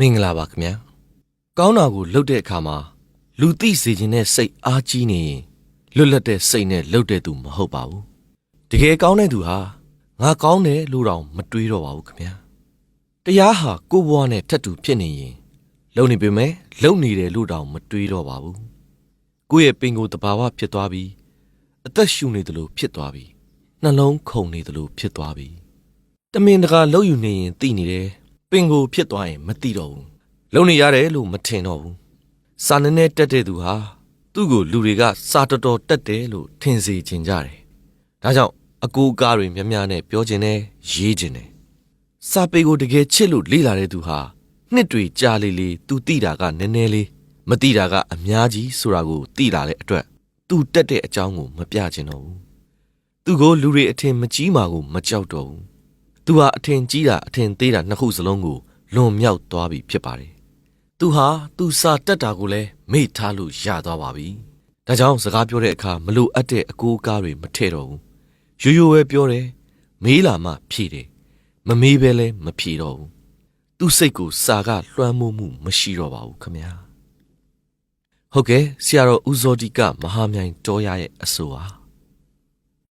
မင်္ဂလာပါခင်ဗျာကောင်းတာကိုလှုပ်တဲ့အခါမှာလူသိစေခြင်းနဲ့စိတ်အားကြီးနေရင်လွတ်လပ်တဲ့စိတ်နဲ့လှုပ်တဲ့သူမဟုတ်ပါဘူးတကယ်ကောင်းတဲ့သူဟာငါကောင်းတယ်လို့တောင်မတွေးတော့ပါဘူးခင်ဗျာတရားဟာကိုယ့်ဘဝနဲ့ထပ်တူဖြစ်နေရင်လုံနေပေမဲ့လုံနေတယ်လို့တောင်မတွေးတော့ပါဘူးကိုယ့်ရဲ့ပင်ကိုယ်တဘာဝဖြစ်သွားပြီးအသက်ရှူနေတယ်လို့ဖြစ်သွားပြီးနှလုံးခုန်နေတယ်လို့ဖြစ်သွားပြီးတမင်တကာလှုပ်ယူနေရင်သိနေတယ် ပင်ကိုဖြစ်သွားရင်မသိတော့ဘူးလုံနေရတယ်လို့မထင်တော့ဘူးစာနေနဲ့တက်တဲ့သူဟာသူ့ကိုလူတွေကစာတော်တော်တက်တယ်လို့ထင်စေချင်ကြတယ်ဒါကြောင့်အကူအကားတွေများများနဲ့ပြောခြင်းနဲ့ရေးခြင်းနဲ့စာပေကိုတကယ်ချစ်လို့လေ့လာတဲ့သူဟာနှစ်တွေကြာလေလေသူသိတာကနည်းနည်းလေးမသိတာကအများကြီးဆိုတာကိုသိလာတဲ့အတွက်သူတက်တဲ့အကြောင်းကိုမပြချင်တော့ဘူးသူကိုလူတွေအထင်မကြီးမှာကိုမကြောက်တော့ဘူး သူဟာအထင်ကြီးတာအထင်သေးတာနှစ်ခုစလုံးကိုလွန်မြောက်သွားပြီဖြစ်ပါတယ်။သူဟာသူစာတက်တာကိုလည်းမေ့ထားလို့ရသွားပါပြီ။ဒါကြောင့်စကားပြောတဲ့အခါမလိုအပ်တဲ့အကိုးအကားတွေမထည့်တော့ဘူး။ရိုးရိုးပဲပြောတယ်။မေးလာမှဖြေတယ်။မမေးပဲလည်းမဖြေတော့ဘူး။သူ့စိတ်ကိုစာကလွှမ်းမိုးမှုမရှိတော့ပါဘူးခမညာ။ဟုတ်ကဲ့ဆရာတော်ဦးဇောတိကမဟာမြိုင်တော်ရရဲ့အဆိုပါ